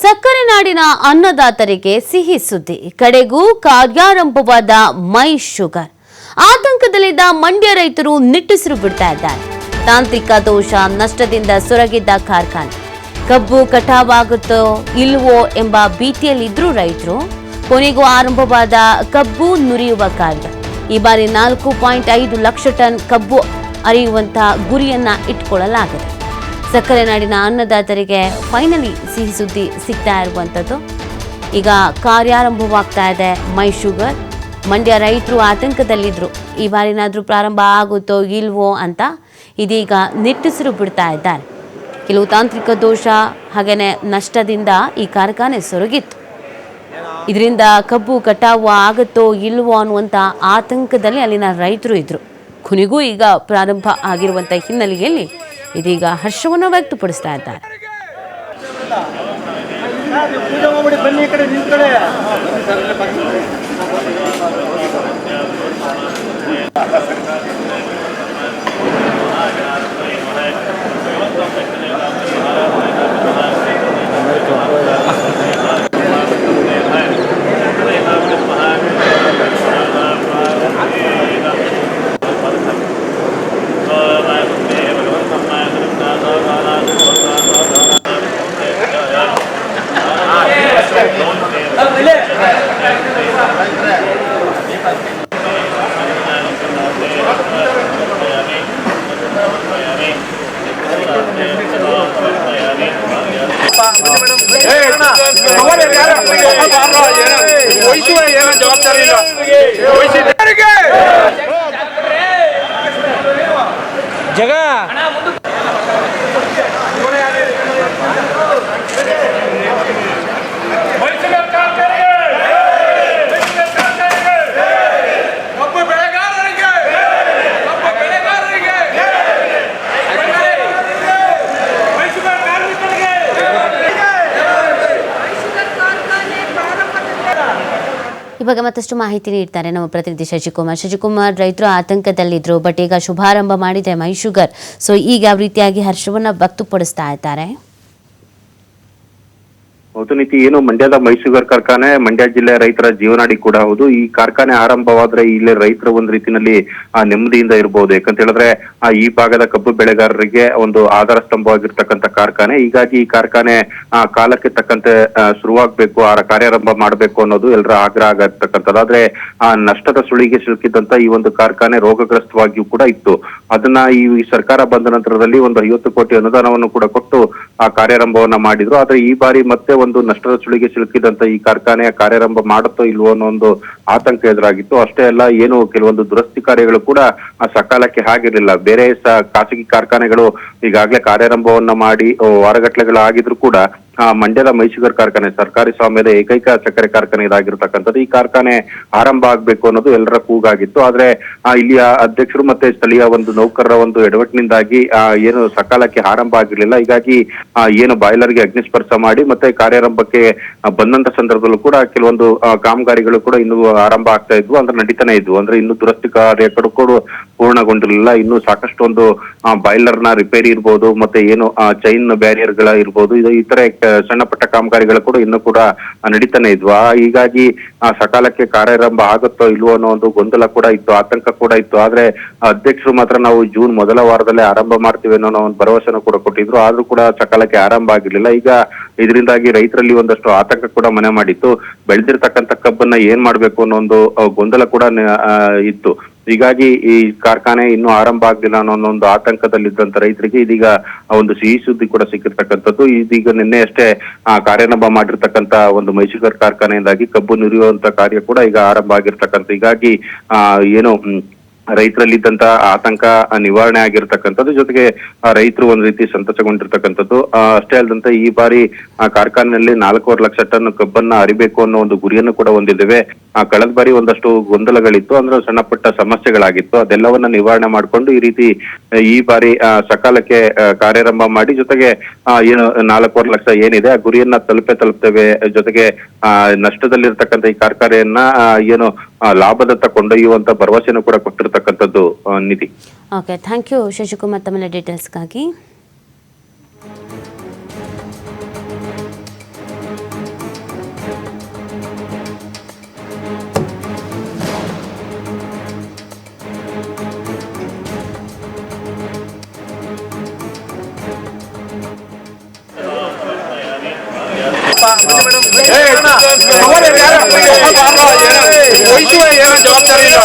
ಸಕ್ಕರೆ ನಾಡಿನ ಅನ್ನದಾತರಿಗೆ ಸಿಹಿ ಸುದ್ದಿ. ಕಡೆಗೂ ಕಾರ್ಯಾರಂಭವಾದ ಮೈ ಶುಗರ್. ಆತಂಕದಲ್ಲಿದ್ದ ಮಂಡ್ಯ ರೈತರು ನಿಟ್ಟುಸಿರು ಬಿಡ್ತಾ ಇದ್ದಾರೆ. ತಾಂತ್ರಿಕ ದೋಷ ನಷ್ಟದಿಂದ ಸೊರಗಿದ್ದ ಕಾರ್ಖಾನೆ. ಕಬ್ಬು ಕಟಾವಾಗುತ್ತೋ ಇಲ್ವೋ ಎಂಬ ಭೀತಿಯಲ್ಲಿದ್ದರೂ ರೈತರು, ಕೊನೆಗೂ ಆರಂಭವಾದ ಕಬ್ಬು ನುರಿಯುವ ಕಾರ್ಯ. ಈ ಬಾರಿ ನಾಲ್ಕು ಪಾಯಿಂಟ್ ಐದು ಲಕ್ಷ ಟನ್ ಕಬ್ಬು ಅರಿಯುವಂತಹ ಗುರಿಯನ್ನ ಇಟ್ಕೊಳ್ಳಲಾಗಿದೆ. ಸಕ್ಕರೆ ನಾಡಿನ ಅನ್ನದಾತರಿಗೆ ಫೈನಲಿ ಸಿಹಿ ಸುದ್ದಿ ಸಿಗ್ತಾ ಇರುವಂಥದ್ದು ಈಗ ಕಾರ್ಯಾರಂಭವಾಗ್ತಾ ಇದೆ ಮೈ ಶುಗರ್ ಮಂಡ್ಯ ರೈತರು ಆತಂಕದಲ್ಲಿದ್ದರು ಈ ಬಾರಿನಾದರೂ ಪ್ರಾರಂಭ ಆಗುತ್ತೋ ಇಲ್ವೋ ಅಂತ ಇದೀಗ ನಿಟ್ಟುಸಿರು ಬಿಡ್ತಾ ಇದ್ದಾರೆ. ಕೆಲವು ತಾಂತ್ರಿಕ ದೋಷ ಹಾಗೆಯೇ ನಷ್ಟದಿಂದ ಈ ಕಾರ್ಖಾನೆ ಸೊರಗಿತ್ತು. ಇದರಿಂದ ಕಬ್ಬು ಕಟಾವು ಆಗುತ್ತೋ ಇಲ್ವೋ ಅನ್ನುವಂಥ ಆತಂಕದಲ್ಲಿ ಅಲ್ಲಿನ ರೈತರು ಇದ್ದರು ಕೊನೆಗೂ ಈಗ ಪ್ರಾರಂಭ ಆಗಿರುವಂಥ ಹಿನ್ನೆಲೆಯಲ್ಲಿ ಇದೀಗ ಹರ್ಷವನ್ನು ವ್ಯಕ್ತಪಡಿಸ್ತಾ ಇದ್ದಾರೆ ಬನ್ನಿ ನಿಂತ್ಕೊಳ್ಳಿ ವಹಿಸುವ ಏನೋ ಜವಾಬ್ದಾರಿ ಇಲ್ಲ ವಹಿಸಿದ್ದವರಿಗೆ ಜಗ ಕಬ್ಬು ಬೆಳೆಗಾರರಿಗೆ ಕಬ್ಬು ಬೆಳೆಗಾರರಿಗೆ ವಹಿಸುವ ಕಾರ್ಮಿಕರಿಗೆ ಇವಾಗ ಮತ್ತಷ್ಟು ಮಾಹಿತಿ ನೀಡ್ತಾರೆ ನಮ್ಮ ಪ್ರತಿನಿಧಿ ಶಶಿಕುಮಾರ್. ಶಶಿಕುಮಾರ್ ರೈತರು ಆತಂಕದಲ್ಲಿದ್ದರು ಬಟ್ ಈಗ ಶುಭಾರಂಭ ಮಾಡಿದೆ ಮೈ ಶುಗರ್ ಸೊ ಈಗ ಯಾವ ರೀತಿಯಾಗಿ ಹರ್ಷವನ್ನು ವ್ಯಕ್ತಪಡಿಸ್ತಾ ಇದ್ದಾರೆ? ಹೌದು ನೀತಿ ಏನು ಮಂಡ್ಯದ ಮೈಸೂಗರ್ ಕಾರ್ಖಾನೆ ಮಂಡ್ಯ ಜಿಲ್ಲೆ ರೈತರ ಜೀವನಾಡಿ ಕೂಡ ಹೌದು. ಈ ಕಾರ್ಖಾನೆ ಆರಂಭವಾದ್ರೆ ಇಲ್ಲಿ ರೈತರ ಒಂದ್ ರೀತಿನಲ್ಲಿ ಆ, ನೆಮ್ಮದಿಯಿಂದ ಇರಬಹುದು ಯಾಕಂತ ಹೇಳಿದ್ರೆ, ಆ, ಈ ಭಾಗದ ಕಬ್ಬು ಬೆಳೆಗಾರರಿಗೆ ಒಂದು ಆಧಾರ ಸ್ತಂಭವಾಗಿರ್ತಕ್ಕಂಥ ಕಾರ್ಖಾನೆ. ಹೀಗಾಗಿ ಈ ಕಾರ್ಖಾನೆ, ಆ, ಕಾಲಕ್ಕೆ ತಕ್ಕಂತೆ ಶುರುವಾಗಬೇಕು ಶುರುವಾಗ್ಬೇಕು, ಆ, ಕಾರ್ಯಾರಂಭ ಮಾಡಬೇಕು ಅನ್ನೋದು ಎಲ್ಲರ ಆಗ್ರಹ ಆಗಿರ್ತಕ್ಕಂಥದ್ದು ಆದ್ರೆ, ಆ, ನಷ್ಟದ ಸುಳಿಗೆ ಸಿಲುಕಿದ್ದಂತ ಈ ಒಂದು ಕಾರ್ಖಾನೆ ರೋಗಗ್ರಸ್ತವಾಗಿಯೂ ಕೂಡ ಇತ್ತು. ಅದನ್ನ ಈ ಸರ್ಕಾರ ಬಂದ ನಂತರದಲ್ಲಿ ಒಂದು ಐವತ್ತು ಕೋಟಿ ಅನುದಾನವನ್ನು ಕೂಡ ಕೊಟ್ಟು ಆ ಕಾರ್ಯಾರಂಭವನ್ನ ಮಾಡಿದ್ರು. ಆದ್ರೆ ಈ ಬಾರಿ ಮತ್ತೆ ಒಂದು ನಷ್ಟದ ಸುಳಿಗೆ ಸಿಲುಕಿದಂತ ಈ ಕಾರ್ಖಾನೆಯ ಕಾರ್ಯಾರಂಭ ಮಾಡುತ್ತೋ ಇಲ್ವೋ ಅನ್ನೋ ಒಂದು ಆತಂಕ ಎದುರಾಗಿತ್ತು. ಅಷ್ಟೇ ಅಲ್ಲ, ಏನು ಕೆಲವೊಂದು ದುರಸ್ತಿ ಕಾರ್ಯಗಳು ಕೂಡ ಆ ಸಕಾಲಕ್ಕೆ ಆಗಿರಲಿಲ್ಲ. ಬೇರೆ ಖಾಸಗಿ ಕಾರ್ಖಾನೆಗಳು ಈಗಾಗಲೇ ಕಾರ್ಯಾರಂಭವನ್ನ ಮಾಡಿ ವಾರಗಟ್ಟಲೆಗಳು ಆಗಿದ್ರು ಕೂಡ ಮಂಡ್ಯದ ಮೈಸೂಗರ್ ಕಾರ್ಖಾನೆ, ಸರ್ಕಾರಿ ಸ್ವಾಮ್ಯದ ಏಕೈಕ ಸಕ್ಕರೆ ಕಾರ್ಖಾನೆ ಇದಾಗಿರ್ತಕ್ಕಂಥದ್ದು. ಈ ಕಾರ್ಖಾನೆ ಆರಂಭ ಆಗ್ಬೇಕು ಅನ್ನೋದು ಎಲ್ಲರ ಕೂಗಾಗಿತ್ತು. ಆದ್ರೆ ಇಲ್ಲಿಯ ಅಧ್ಯಕ್ಷರು ಮತ್ತೆ ಸ್ಥಳೀಯ ಒಂದು ನೌಕರರ ಒಂದು ಎಡವಟ್ಟಿನಿಂದಾಗಿ ಏನು ಸಕಾಲಕ್ಕೆ ಆರಂಭ ಆಗಿರ್ಲಿಲ್ಲ. ಹೀಗಾಗಿ ಏನು ಬಾಯ್ಲರ್ಗೆ ಅಗ್ನಿಸ್ಪರ್ಶ ಮಾಡಿ, ಮತ್ತೆ ಕಾರ್ಯಾರಂಭಕ್ಕೆ ಬಂದಂತ ಸಂದರ್ಭದಲ್ಲೂ ಕೂಡ ಕೆಲವೊಂದು ಕಾಮಗಾರಿಗಳು ಕೂಡ ಇನ್ನು ಆರಂಭ ಆಗ್ತಾ ಇದ್ವು. ಅಂದ್ರೆ ನಡೀತಾನೆ ಇದ್ವು. ಅಂದ್ರೆ ಇನ್ನು ದುರಸ್ತಿ ಕಾರ್ಯ ಕೂಡ ಪೂರ್ಣಗೊಂಡಿರಲಿಲ್ಲ. ಇನ್ನು ಸಾಕಷ್ಟು ಒಂದು ಬಾಯ್ಲರ್ನ ರಿಪೇರಿ ಇರ್ಬೋದು, ಮತ್ತೆ ಏನು ಚೈನ್ ಬ್ಯಾರಿಯರ್ಗಳ ಇರ್ಬೋದು, ಇದು ಇತರ ಸಣ್ಣ ಪಟ್ಟ ಕಾಮಗಾರಿಗಳು ಕೂಡ ಇನ್ನು ಕೂಡ ನಡೀತಾನೆ ಇದ್ವು. ಹೀಗಾಗಿ ಸಕಾಲಕ್ಕೆ ಕಾರ್ಯಾರಂಭ ಆಗುತ್ತೋ ಇಲ್ವೋ ಅನ್ನೋ ಒಂದು ಗೊಂದಲ ಕೂಡ ಇತ್ತು, ಆತಂಕ ಕೂಡ ಇತ್ತು. ಆದ್ರೆ, ಅಧ್ಯಕ್ಷರು ಮಾತ್ರ ನಾವು ಜೂನ್ ಮೊದಲ ವಾರದಲ್ಲೇ ಆರಂಭ ಮಾಡ್ತೀವಿ ಅನ್ನೋ ಒಂದು ಭರವಸೆನೂ ಕೂಡ ಕೊಟ್ಟಿದ್ರು. ಆದ್ರೂ ಕೂಡ ಸಕಾಲಕ್ಕೆ ಆರಂಭ ಆಗಿರ್ಲಿಲ್ಲ. ಈಗ ಇದರಿಂದಾಗಿ ರೈತರಲ್ಲಿ ಒಂದಷ್ಟು ಆತಂಕ ಕೂಡ ಮನೆ ಮಾಡಿತ್ತು. ಬೆಳೆದಿರ್ತಕ್ಕಂಥ ಕಬ್ಬನ್ನ ಏನ್ ಮಾಡ್ಬೇಕು ಅನ್ನೋ ಒಂದು ಗೊಂದಲ ಕೂಡ ಇತ್ತು. ಹೀಗಾಗಿ ಈ ಕಾರ್ಖಾನೆ ಇನ್ನೂ ಆರಂಭ ಆಗ್ಲಿಲ್ಲ ಅನ್ನೋ ಒಂದು ಆತಂಕದಲ್ಲಿದ್ದಂತ ರೈತರಿಗೆ ಇದೀಗ ಒಂದು ಸಿಹಿ ಸುದ್ದಿ ಕೂಡ ಸಿಕ್ಕಿರ್ತಕ್ಕಂಥದ್ದು. ಇದೀಗ ನಿನ್ನೆ ಅಷ್ಟೇ ಕಾರ್ಯಾರಂಭ ಮಾಡಿರ್ತಕ್ಕಂತ ಒಂದು ಮೈಸೂರು ಕಾರ್ಖಾನೆಯಿಂದಾಗಿ ಕಬ್ಬು ನುರಿಯುವಂತ ಕಾರ್ಯ ಕೂಡ ಈಗ ಆರಂಭ ಆಗಿರ್ತಕ್ಕಂಥ. ಹೀಗಾಗಿ ಏನು ಮ್, ರೈತರಲ್ಲಿದ್ದಂತ ಆತಂಕ ನಿವಾರಣೆ ಆಗಿರ್ತಕ್ಕಂಥದ್ದು ಜೊತೆಗೆ ರೈತರು ಒಂದು ರೀತಿ ಸಂತಸಗೊಂಡಿರ್ತಕ್ಕಂಥದ್ದು ಅಷ್ಟೇ ಅಲ್ಲದಂತೆ ಈ ಬಾರಿ ಆ ಕಾರ್ಖಾನೆಯಲ್ಲಿ ನಾಲ್ಕೂವರೆ ಲಕ್ಷ ಟನ್ ಕಬ್ಬನ್ನ ಅರಿಬೇಕು ಅನ್ನೋ ಒಂದು ಗುರಿಯನ್ನು ಕೂಡ ಹೊಂದಿದ್ದೇವೆ. ಆ, ಕಳೆದ ಬಾರಿ ಒಂದಷ್ಟು ಗೊಂದಲಗಳಿತ್ತು ಅಂದ್ರೆ ಸಣ್ಣ ಪುಟ್ಟ ಸಮಸ್ಯೆಗಳಾಗಿತ್ತು. ಅದೆಲ್ಲವನ್ನ ನಿವಾರಣೆ ಮಾಡಿಕೊಂಡು ಈ ರೀತಿ ಈ ಬಾರಿ ಸಕಾಲಕ್ಕೆ ಕಾರ್ಯಾರಂಭ ಮಾಡಿ ಜೊತೆಗೆ ಏನು ನಾಲ್ಕೂವರೆ ಲಕ್ಷ ಏನಿದೆ ಆ ಗುರಿಯನ್ನ ತಲುಪೆ ತಲುಪ್ತೇವೆ. ಜೊತೆಗೆ ಆ ನಷ್ಟದಲ್ಲಿರ್ತಕ್ಕಂಥ ಈ ಕಾರ್ಖಾನೆಯನ್ನ ಏನು ಲಾಭದತ್ತ ಕೊಂಡೊಯ್ಯುವಂತ ಭರವಸೆನೂ ಕೂಡ ಕೊಟ್ಟಿರ್ತಕ್ಕಂಥದ್ದು Nidhi okay thank you Shashikumar ತಮ್ಮ ಡೀಟೇಲ್ಸ್ಗಾಗಿ ¡Vamos! ವಹಿಸುವ ಏನೋ ಜವಾಬ್ದಾರಿ ಇಲ್ಲ